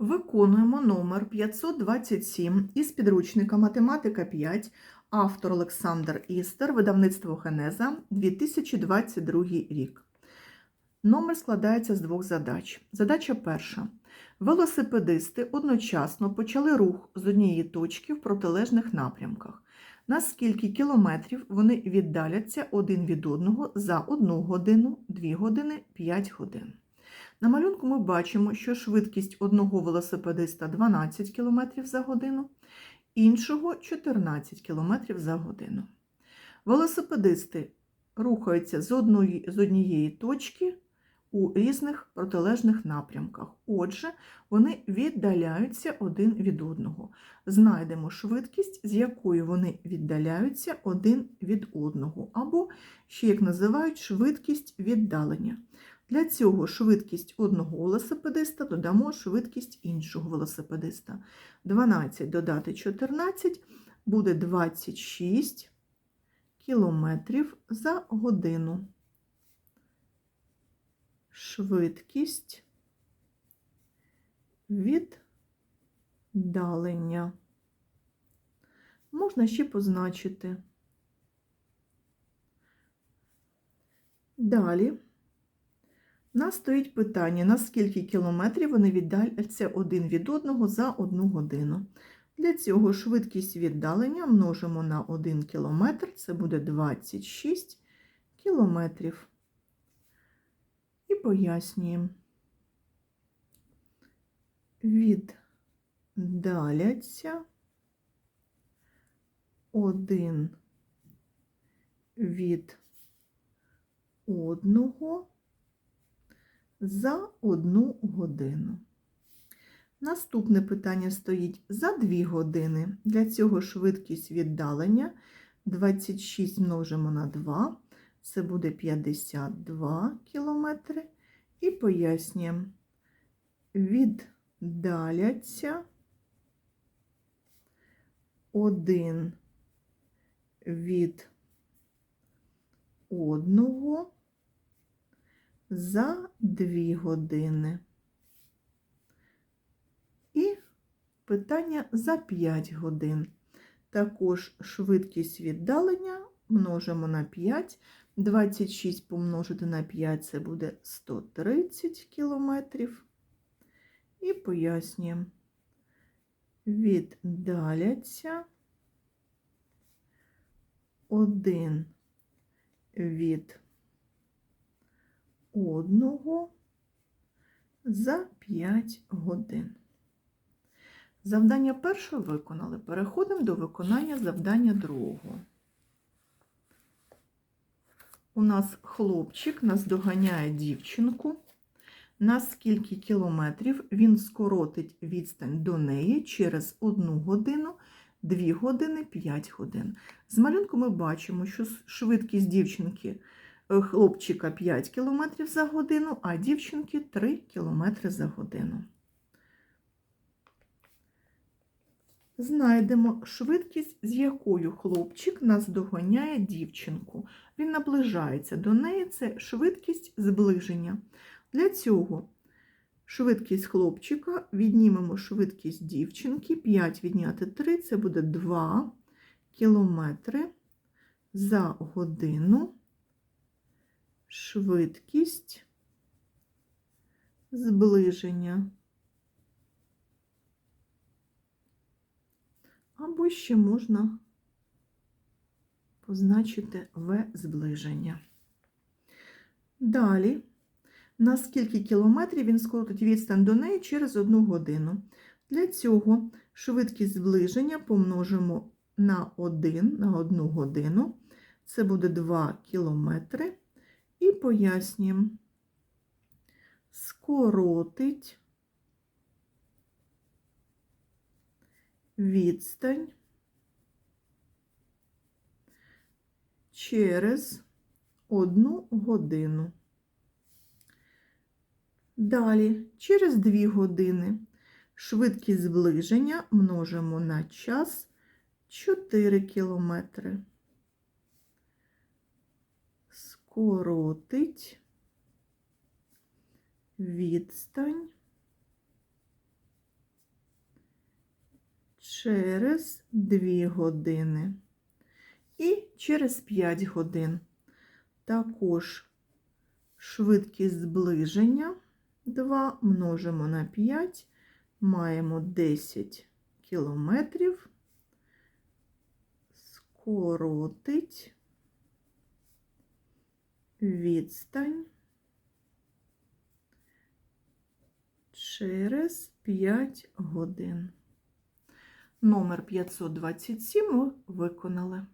Виконуємо номер 527 із підручника Математика 5, автор Олександр Істер, видавництво Генеза, 2022 рік. Номер складається з двох задач. Задача перша. Велосипедисти одночасно почали рух з однієї точки в протилежних напрямках. На скільки кілометрів вони віддаляться один від одного за 1 годину, 2 години, 5 годин. На малюнку ми бачимо, що швидкість одного велосипедиста 12 км за годину, іншого 14 км за годину. Велосипедисти рухаються з, одної, з однієї точки у різних протилежних напрямках. Отже, вони віддаляються один від одного. Знайдемо швидкість, з якою вони віддаляються один від одного, або ще як називають швидкість віддалення. Для цього швидкість одного велосипедиста додамо швидкість іншого велосипедиста. 12 додати 14 буде 26 кілометрів за годину. Швидкість віддалення. Можна ще позначити. Далі. Нас стоїть питання, на скільки кілометрів вони віддаляться один від одного за одну годину. Для цього швидкість віддалення множимо на 1 кілометр, це буде 26 кілометрів. І пояснюємо. Віддаляться один від одного за одну годину. Наступне питання стоїть за 2 години. Для цього швидкість віддалення 26 множимо на 2, це буде 52 кілометри. І пояснюємо, віддаляться один від одного за 2 години. І питання за 5 годин. Також швидкість віддалення множимо на 5. 26 помножити на 5 це буде 130 кілометрів. І пояснюємо, віддаляться один від одного за 5 годин. Завдання перше виконали. Переходимо до виконання завдання другого. У нас хлопчик наздоганяє дівчинку. На скільки кілометрів він скоротить відстань до неї через 1 годину, 2 години, 5 годин. З малюнку ми бачимо, що швидкість дівчинки хлопчика 5 км за годину, а дівчинки 3 км за годину. Знайдемо швидкість, з якою хлопчик наздоганяє дівчинку. Він наближається до неї, це швидкість зближення. Для цього швидкість хлопчика віднімемо швидкість дівчинки, 5 відняти 3 це буде 2 кілометри за годину швидкість зближення. Або ще можна позначити В зближення. Далі, на скільки кілометрів він скоротить відстань до неї через одну годину. Для цього швидкість зближення помножимо на 1 на 1 годину. Це буде 2 кілометри. Пояснюємо, скоротить відстань через одну годину. Далі, через 2 години, швидкість зближення множимо на час 4 кілометри. Скоротить відстань через 2 години і через 5 годин. Також швидкість зближення 2 множимо на 5, маємо 10 кілометрів, скоротить відстань через 5 годин. Номер 527 ми виконали.